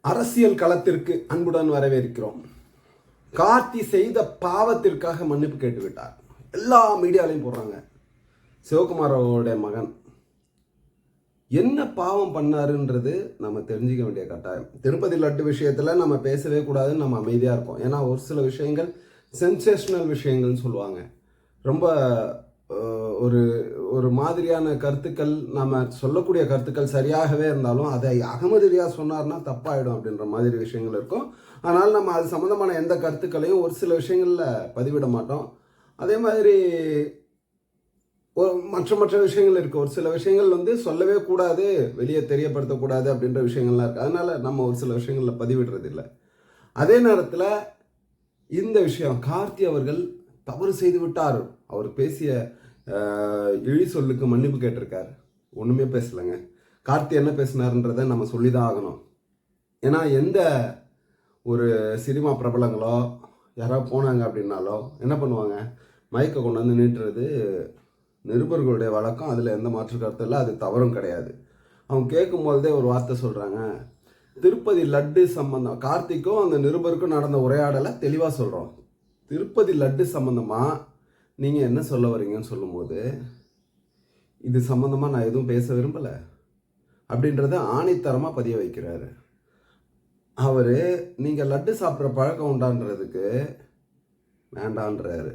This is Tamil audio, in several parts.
அரசியல் களத்திற்கு அன்புடன் வரவேற்கிறோம். கார்த்தி செய்த பாவத்திற்காக மன்னிப்பு கேட்டு விட்டார் எல்லா மீடியாலையும் போடுறாங்க. சிவகுமார் அவருடைய மகன். என்ன பாவம் பண்ணாருன்றது நம்ம தெரிஞ்சுக்க வேண்டிய கட்டாயம். திருப்பதி லட்டு விஷயத்தில் நம்ம பேசவே கூடாதுன்னு நம்ம அமைதியாக இருக்கோம். ஏன்னா ஒரு சில விஷயங்கள் சென்சேஷனல் விஷயங்கள்னு சொல்லுவாங்க. ரொம்ப ஒரு ஒரு மாதிரியான கருத்துக்கள் நம்ம சொல்லக்கூடிய கருத்துக்கள் சரியாகவே இருந்தாலும் அதை அகமதியாக சொன்னார்னா தப்பாயிடும் அப்படின்ற மாதிரி விஷயங்கள் இருக்கும். ஆனால் நம்ம அது சம்மந்தமான எந்த கருத்துக்களையும் ஒரு சில விஷயங்களில் பதிவிட மாட்டோம். அதே மாதிரி ஒரு மற்ற மற்ற விஷயங்கள் இருக்குது ஒரு சில விஷயங்கள் வந்து சொல்லவே கூடாது வெளியே தெரியப்படுத்தக்கூடாது அப்படின்ற விஷயங்கள்லாம் இருக்குது அதனால் நம்ம ஒரு சில விஷயங்களில் பதிவிடுறது இல்லை அதே நேரத்தில் இந்த விஷயம் கார்த்தி அவர்கள் தவறு செய்து விட்டார். அவர் பேசிய இழி சொல்லுக்கு மன்னிப்பு கேட்டிருக்கார். ஒன்றுமே பேசலைங்க. கார்த்தி என்ன பேசினாருன்றதை நம்ம சொல்லி தான் ஆகணும். ஏன்னா எந்த ஒரு சினிமா பிரபலங்களோ யாராவது போனாங்க அப்படின்னாலோ என்ன பண்ணுவாங்க? மைக்கை கொண்டு வந்து நீட்டுறது நிருபர்களுடைய வழக்கம் அதில் எந்த மாற்று கருத்தும் இல்லை அது தவறும் கிடையாது. அவங்க கேட்கும்போதே ஒரு வார்த்தை சொல்கிறாங்க திருப்பதி லட்டு சம்பந்தம் கார்த்திக்கும் அந்த நிருபருக்கும் நடந்த உரையாடலை தெளிவாக சொல்கிறோம் திருப்பதி லட்டு சம்மந்தமாக நீங்கள் என்ன சொல்ல வரீங்கன்னு சொல்லும்போது இது சம்மந்தமாக நான் எதுவும் பேச விரும்பலை அப்படின்றத ஆணித்தரமாக பதிய வைக்கிறாரு. அவர் நீங்கள் லட்டு சாப்பிட்ற பழக்கம் உண்டான்றதுக்கு வேண்டான்றாரு.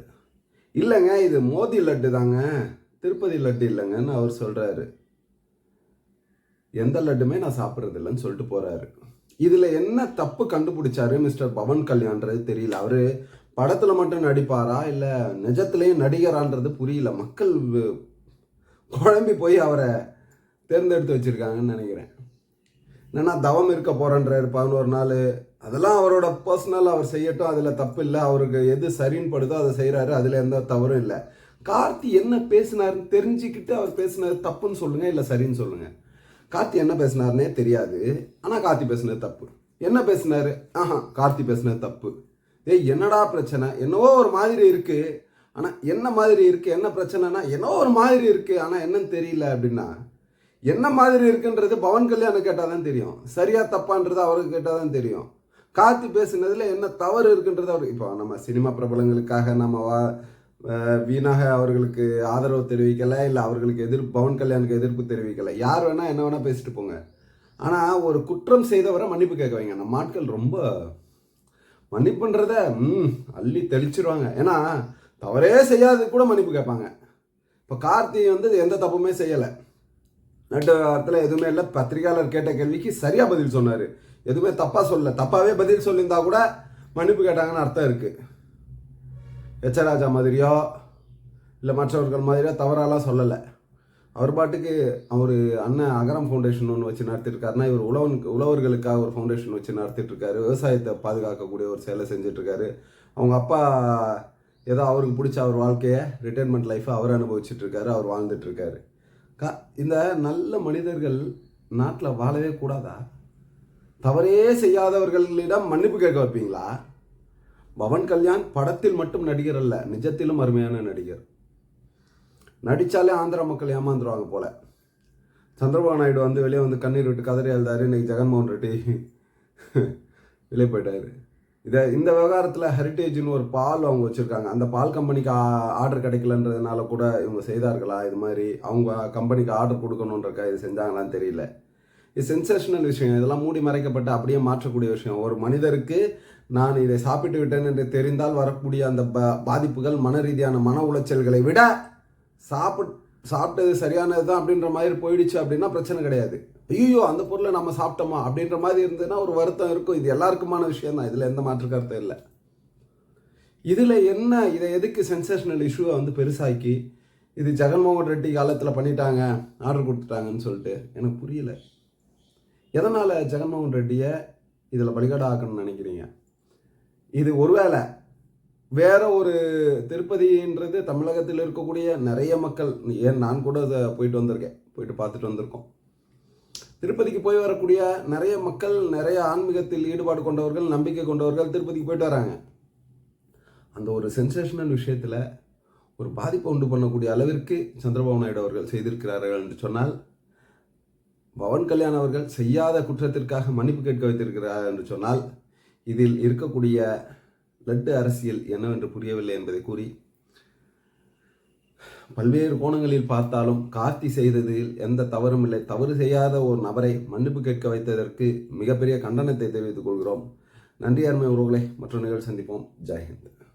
இல்லைங்க இது மோதி லட்டு தாங்க திருப்பதி லட்டு இல்லைங்கன்னு அவர் சொல்கிறாரு எந்த லட்டுமே நான் சாப்பிட்றது இல்லைன்னு சொல்லிட்டு போகிறாரு இதில் என்ன தப்பு கண்டுபிடிச்சாரு மிஸ்டர் பவன் கல்யாண்றது தெரியல. அவர் படத்தில் மட்டும் நடிப்பாரா? இல்லை நிஜத்துலேயும் நடிகரான்றது புரியல. மக்கள் குழம்பி போய் அவரை தேர்ந்தெடுத்து வச்சுருக்காங்கன்னு நினைக்கிறேன். என்னன்னா தவம் இருக்க போகிறன்றாரு பதினோரு நாள். அதெல்லாம் அவரோட பர்சனல் அவர் செய்யட்டும் அதில் தப்பு இல்லை. அவருக்கு எது சரின்னு படுதோ அதை செய்கிறாரு அதில் எந்த தவறும் இல்லை. கார்த்தி என்ன பேசினாருன்னு தெரிஞ்சுக்கிட்டு அவர் பேசினது தப்புன்னு சொல்லுங்கள் இல்லை சரின்னு சொல்லுங்கள் கார்த்தி என்ன பேசினாருனே தெரியாது. ஆனால் கார்த்தி பேசினது தப்பு. என்ன பேசினாரு? ஆஹா கார்த்தி பேசினது தப்பு. ஏய் என்னடா பிரச்சனை? என்னவோ ஒரு மாதிரி இருக்குது ஆனால் என்ன மாதிரி இருக்குது என்ன பிரச்சனைனா என்னவோ ஒரு மாதிரி இருக்குது ஆனால் என்னன்னு தெரியல அப்படின்னா என்ன மாதிரி இருக்குன்றது பவன் கல்யாணம் கேட்டால் தான் தெரியும். சரியா தப்பான்றது அவருக்கு கேட்டால் தான் தெரியும். காத்து பேசுனதில் என்ன தவறு இருக்குன்றது அவர் இப்போ நம்ம சினிமா பிரபலங்களுக்காக நம்ம வா வீணாக அவர்களுக்கு ஆதரவு தெரிவிக்கலை இல்லை அவர்களுக்கு எதிர்ப்பு பவன் கல்யாணுக்கு எதிர்ப்பு தெரிவிக்கலை. யார் வேணால் என்ன வேணால் பேசிட்டு போங்க. ஆனால் ஒரு குற்றம் செய்தவரை மன்னிப்பு கேட்க வைங்க. நம்ம ஆட்கள் ரொம்ப மன்னிப்புன்றத ம் அள்ளி தெளிச்சிருவாங்க. ஏன்னா தவறே செய்யாதது கூட மன்னிப்பு கேட்பாங்க. இப்போ கார்த்தி வந்து எந்த தப்புமே செய்யலை. நட்டு வாரத்தில் எதுவுமே இல்லை. பத்திரிகையாளர் கேட்ட கேள்விக்கு சரியாக பதில் சொன்னார். எதுவுமே தப்பாக சொல்லல. தப்பாகவே பதில் சொல்லியிருந்தா கூட மன்னிப்பு கேட்டாங்கன்னு அர்த்தம் இருக்குது எச்சராஜா மாதிரியோ இல்லை மற்றவர்கள் மாதிரியோ தவறாலாம் சொல்லலை. அவர் பாட்டுக்கு அவர் அண்ணன் அகரம் ஃபவுண்டேஷன் ஒன்று வச்சு நடத்திட்டுருக்காருனா இவர் உழவனுக்கு உழவர்களுக்காக ஒரு ஃபவுண்டேஷன் வச்சு நடத்திட்டு இருக்காரு விவசாயத்தை பாதுகாக்கக்கூடிய ஒரு செயலை செஞ்சிட்ருக்காரு அவங்க அப்பா ஏதோ அவருக்கு பிடிச்ச அவர் வாழ்க்கையை ரிட்டைர்மெண்ட் லைஃப்பை அவர் அனுபவிச்சிட்ருக்காரு அவர் வாழ்ந்துட்டுருக்காரு. கா இந்த நல்ல மனிதர்கள் நாட்டில் வாழவே கூடாதா? தவறே செய்யாதவர்களிடம் மன்னிப்பு கேட்க வைப்பீங்களா? பவன் கல்யாண் படத்தில் மட்டும் நடிகர் அல்ல நிஜத்திலும் அருமையான நடிகர். நடித்தாலே ஆந்திரா மக்கள் ஏமாந்துருவாங்க போல். சந்திரபாபு நாயுடு வந்து வெளியே வந்து கண்ணீர் விட்டு கதறி எழுதாரு இன்றைக்கி ஜெகன்மோகன் ரெட்டி வெளியே போயிட்டார். இதை இந்த விவகாரத்தில் ஹெரிட்டேஜ்னு ஒரு பால் அவங்க வச்சுருக்காங்க. அந்த பால் கம்பெனிக்கு ஆர்டர் கிடைக்கலன்றதுனால கூட இவங்க செய்தார்களா? இது மாதிரி அவங்க கம்பெனிக்கு ஆர்டர் கொடுக்கணுன்றக்கா இது செஞ்சாங்களான்னு தெரியல. இது சென்சேஷனல் விஷயம். இதெல்லாம் மூடி மறைக்கப்பட்டு அப்படியே மாற்றக்கூடிய விஷயம். ஒரு மனிதருக்கு நான் இதை சாப்பிட்டு விட்டேன் என்று தெரிந்தால் வரக்கூடிய அந்த ப- பாதிப்புகள் மன ரீதியான மன உளைச்சல்களை விட சாப்பிட் சாப்பிட்டது சரியானது தான் அப்படின்ற மாதிரி போயிடுச்சு அப்படின்னா பிரச்சனை கிடையாது. ஐயோ அந்த பொருளை நம்ம சாப்பிட்டோமா அப்படின்ற மாதிரி இருந்ததுன்னா ஒரு வருத்தம் இருக்கும். இது எல்லாருக்குமான விஷயம் தான் இதில் எந்த மாற்று கருத்தும் இல்லை. இதில் என்ன இதை எதுக்கு சென்சேஷனல் இஷ்யூவை வந்து பெருசாக்கி இது ஜெகன்மோகன் ரெட்டி காலத்தில் பண்ணிட்டாங்க ஆர்டர் கொடுத்துட்டாங்கன்னு சொல்லிட்டு? எனக்கு புரியல. எதனால் ஜெகன்மோகன் ரெட்டியை இதில் பலிகடா ஆக்கணும்னு நினைக்கிறீங்க? இது ஒருவேளை வேற ஒரு திருப்பதின்றது தமிழகத்தில் இருக்கக்கூடிய நிறைய மக்கள். ஏன் நான் கூட அதை போயிட்டு வந்திருக்கேன். போயிட்டு பார்த்துட்டு வந்திருக்கோம். திருப்பதிக்கு போய் வரக்கூடிய நிறைய மக்கள் நிறைய ஆன்மீகத்தில் ஈடுபாடு கொண்டவர்கள் நம்பிக்கை கொண்டவர்கள் திருப்பதிக்கு போயிட்டு வராங்க. அந்த ஒரு சென்சேஷனல் விஷயத்தில் ஒரு பாதிப்பை உண்டு பண்ணக்கூடிய அளவிற்கு சந்திரபாபு நாயுடு அவர்கள் செய்திருக்கிறார்கள் என்று சொன்னால் பவன் கல்யாண் அவர்கள் செய்யாத குற்றத்திற்காக மன்னிப்பு கேட்க வைத்திருக்கிறார் என்று சொன்னால் இதில் இருக்கக்கூடிய லட்டு அரசியல் என்னவென்று புரியவில்லை என்பதை கூறி பல்வேறு கோணங்களில் பார்த்தாலும் கார்த்தி செய்ததில் எந்த தவறும் இல்லை. தவறு செய்யாத ஒரு நபரை மன்னிப்பு கேட்க வைத்ததற்கு மிகப்பெரிய கண்டனத்தை தெரிவித்துக் கொள்கிறோம். நன்றி அருமை உறவுகளை. மற்ற நிகழ்ச்சி சந்திப்போம். ஜெய்ஹிந்த்